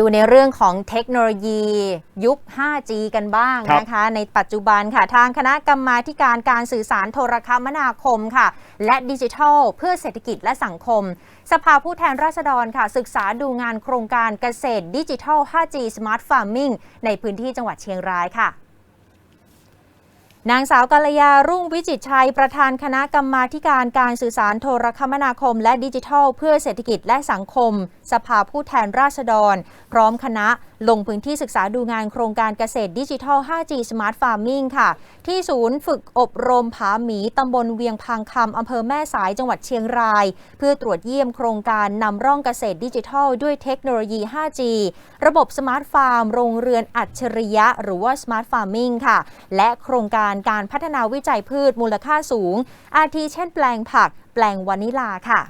ดูในเรื่องของเทคโนโลยียุค 5G กันบ้างครับนะคะ ในปัจจุบันค่ะ ทางคณะกรรมาธิการการสื่อสารโทรคมนาคมค่ะ และดิจิทัล เพื่อเศรษฐกิจและสังคม สภาผู้แทนราษฎรค่ะ ศึกษาดูงานโครงการเกษตรดิจิทัล 5G Smart Farming ในพื้นที่จังหวัดเชียงรายค่ะ นางสาวกัลยารุ่งวิจิตรชัย ประธานคณะกรรมาการการสื่อสารโทรคมนาคม และดิจิทัล เพื่อเศรษฐกิจและสังคม สภาผู้แทนราษฎร พร้อมคณะลงพื้นที่ศึกษาดูงานโครงการเกษตรดิจิทัล 5G Smart Farming ค่ะ ที่ศูนย์ฝึกอบรมผาหมีตำบลเวียงพังคำอำเภอแม่สายจังหวัดเชียงราย เพื่อตรวจเยี่ยมโครงการนำร่องเกษตรดิจิทัล ด้วยเทคโนโลยี 5G ระบบสมาร์ทฟาร์มโรงเรือนอัจฉริยะ หรือว่า Smart Farming ค่ะ และโครงการการพัฒนาวิจัยพืชมูลค่าสูง อาทิเช่นแปลงผัก แปลงวานิลาค่ะ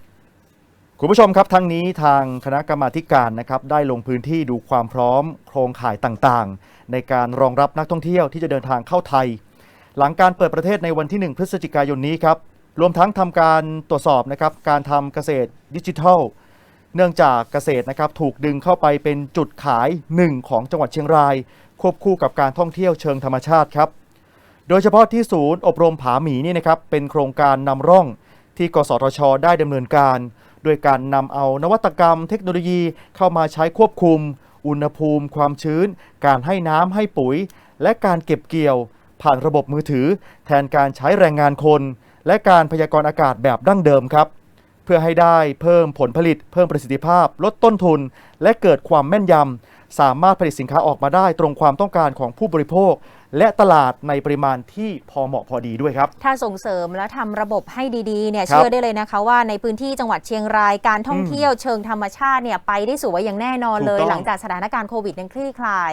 คุณผู้ชมครับทั้งนี้ทางคณะกรรมาการนะครับได้ลงพื้นที่ดูความพร้อม โครงข่ายต่างๆ ในการรองรับนักท่องเที่ยวที่จะเดินทางเข้าไทย หลังการเปิดประเทศในวันที่ 1 พฤศจิกายนนี้ครับรวมทั้งทำการตรวจสอบนะครับการทำเกษตรดิจิทัล เนื่องจากเกษตรนะครับถูกดึงเข้าไปเป็นจุดขายหนึ่งของจังหวัดเชียงราย ควบคู่กับการท่องเที่ยวเชิงธรรมชาติครับ โดยเฉพาะที่ศูนย์อบรมผาหมีนี่นะครับเป็นโครงการนำร่องที่กสทช ได้ดำเนินการ โดยการนำเอานวัตกรรมเทคโนโลยีเข้ามาใช้ควบคุม อุณหภูมิ ความชื้น การให้น้ำให้ปุ๋ย และการเก็บเกี่ยว ผ่านระบบมือถือ แทนการใช้แรงงานคน และการพยากรณ์อากาศแบบดั้งเดิมครับ เพื่อให้ได้เพิ่มผลผลิต เพิ่มประสิทธิภาพ ลดต้นทุน และเกิดความแม่นยำสามารถผลิตสินค้าออกมาได้ตรงความต้องการของผู้บริโภค และตลาดในปริมาณที่พอเหมาะพอดีด้วยครับ ถ้าส่งเสริมและทำระบบให้ดีๆเนี่ยครับเชื่อได้เลยนะคะว่าในพื้นที่จังหวัดเชียงรายการท่องเที่ยวเชิงธรรมชาติเนี่ยไปได้สวยอย่างแน่นอนเลยถูกต้องหลังจากสถานการณ์โควิดนั้นคลี่คลาย